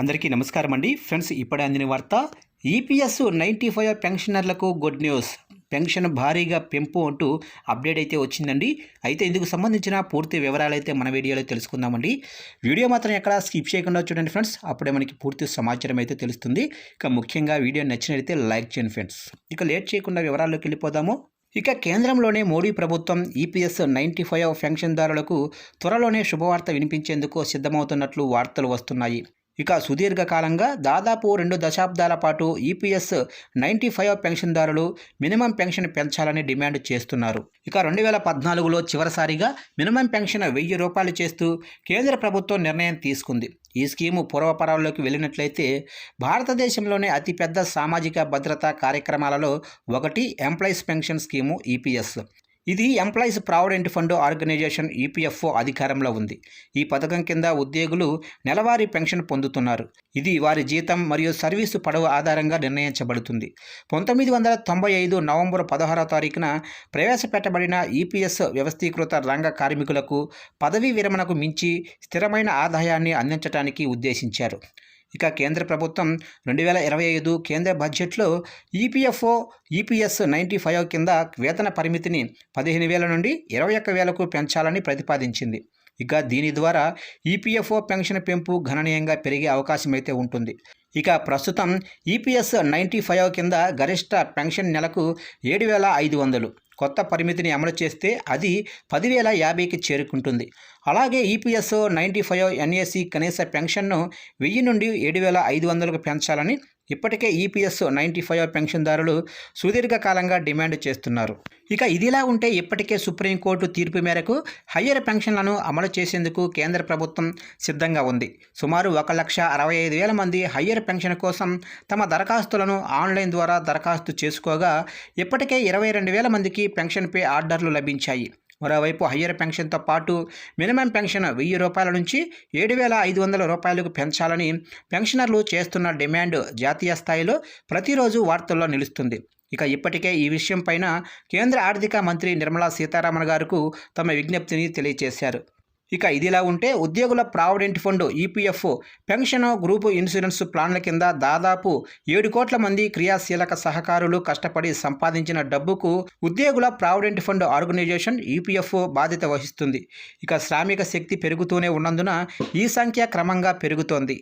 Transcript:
అందరికీ నమస్కారం అండి. ఫ్రెండ్స్ ఇప్పుడే అందిన వార్త ఈపీఎస్ నైంటీ ఫైవ్ పెన్షనర్లకు గుడ్ న్యూస్. పెన్షన్ భారీగా పెంపు అంటూ అప్డేట్ అయితే వచ్చిందండి. అయితే ఇందుకు సంబంధించిన పూర్తి వివరాలు అయితే మన వీడియోలో తెలుసుకుందామండి. వీడియో మాత్రం ఎక్కడ స్కిప్ చేయకుండా చూడండి ఫ్రెండ్స్. అప్పుడే మనకి పూర్తి సమాచారం అయితే తెలుస్తుంది. ఇక ముఖ్యంగా వీడియో నచ్చినట్లయితే లైక్ చేయండి ఫ్రెండ్స్. ఇక లేట్ చేయకుండా వివరాల్లోకి వెళ్ళిపోదాము. ఇక కేంద్రంలోనే మోడీ ప్రభుత్వం ఈపీఎస్ నైంటీ ఫైవ్ పెన్షన్దారులకు త్వరలోనే శుభవార్త వినిపించేందుకు సిద్ధమవుతున్నట్లు వార్తలు వస్తున్నాయి. ఇక సుదీర్ఘకాలంగా దాదాపు రెండు దశాబ్దాల పాటు ఈపీఎస్ నైంటీ ఫైవ్ పెన్షన్దారులు మినిమం పెన్షన్ పెంచాలని డిమాండ్ చేస్తున్నారు. ఇక రెండు వేల పద్నాలుగులో చివరిసారిగా మినిమం పెన్షన్ వెయ్యి రూపాయలు చేస్తూ కేంద్ర ప్రభుత్వం నిర్ణయం తీసుకుంది. ఈ స్కీము పూర్వపరాల్లోకి వెళ్ళినట్లయితే భారతదేశంలోనే అతిపెద్ద సామాజిక భద్రతా కార్యక్రమాలలో ఒకటి ఎంప్లాయీస్ పెన్షన్ స్కీము ఈపీఎస్ ఇది employees provident fund organisation EPFO అధికారంలో ఉంది. ఈ పథకం కింద ఉద్యోగులు నెలవారీ పెన్షన్ పొందుతున్నారు. ఇది వారి జీతం మరియు సర్వీసు పొడవు ఆధారంగా నిర్ణయించబడుతుంది. పంతొమ్మిది వందల తొంభై ఐదు నవంబర్ పదహారవ తారీఖున ప్రవేశపెట్టబడిన ఈపీఎస్ వ్యవస్థీకృత రంగ కార్మికులకు పదవీ విరమణకు మించి స్థిరమైన ఆదాయాన్ని అందించడానికి ఉద్దేశించారు. ఇక కేంద్ర ప్రభుత్వం రెండు వేల ఇరవై ఐదు కేంద్ర బడ్జెట్లో ఈపీఎఫ్ఓ ఈపీఎస్ నైంటీ ఫైవ్ కింద వేతన పరిమితిని పదిహేను వేల నుండి ఇరవై ఒక్క వేలకు పెంచాలని ప్రతిపాదించింది. ఇక దీని ద్వారా ఈపీఎఫ్ఓ పెన్షన్ పెంపు గణనీయంగా పెరిగే అవకాశం అయితే ఉంటుంది. ఇక ప్రస్తుతం ఈపీఎస్ నైంటీ ఫైవ్ కింద గరిష్ట పెన్షన్ నెలకు ఏడు వేల ఐదు వందలు. కొత్త పరిమితిని అమలు చేస్తే అది పదివేల యాభైకి చేరుకుంటుంది. అలాగే ఈపీఎస్ నైంటీ ఫైవ్ ఎన్ఏసీ కనీస పెన్షన్ను వెయ్యి నుండి ఏడు వేల ఐదు వందలకు పెంచాలని ఇప్పటికే ఈపీఎస్ నైంటీ ఫైవ్ పెన్షన్దారులు సుదీర్ఘకాలంగా డిమాండ్ చేస్తున్నారు. ఇక ఇదిలా ఉంటే ఇప్పటికే సుప్రీంకోర్టు తీర్పు మేరకు హయ్యర్ పెన్షన్లను అమలు చేసేందుకు కేంద్ర ప్రభుత్వం సిద్ధంగా ఉంది. సుమారు ఒక లక్ష అరవై ఐదు వేల మంది హయ్యర్ పెన్షన్ కోసం తమ దరఖాస్తులను ఆన్లైన్ ద్వారా దరఖాస్తు చేసుకోగా ఇప్పటికే ఇరవై రెండు వేల మందికి పెన్షన్పై ఆర్డర్లు లభించాయి. మరోవైపు హయ్యర్ పెన్షన్తో పాటు మినిమం పెన్షన్ వెయ్యి రూపాయల నుంచి ఏడు వేల ఐదు వందల రూపాయలకు పెంచాలని పెన్షనర్లు చేస్తున్న డిమాండ్ జాతీయ స్థాయిలో ప్రతిరోజు వార్తల్లో నిలుస్తుంది. ఇక ఇప్పటికే ఈ విషయం పైన కేంద్ర ఆర్థిక మంత్రి నిర్మలా సీతారామన్ గారుకు తమ విజ్ఞప్తిని తెలియజేశారు. ఇక ఇదిలా ఉంటే ఉద్యోగుల provident fund EPF pension group insurance ప్లాన్ల కింద దాదాపు ఏడు కోట్ల మంది క్రియాశీలక సహకారులు కష్టపడి సంపాదించిన డబ్బుకు ఉద్యోగుల ప్రావిడెంట్ ఫండ్ ఆర్గనైజేషన్ ఈపీఎఫ్ బాధ్యత వహిస్తుంది. ఇక శ్రామిక శక్తి పెరుగుతూనే ఉన్నందున ఈ సంఖ్య క్రమంగా పెరుగుతోంది.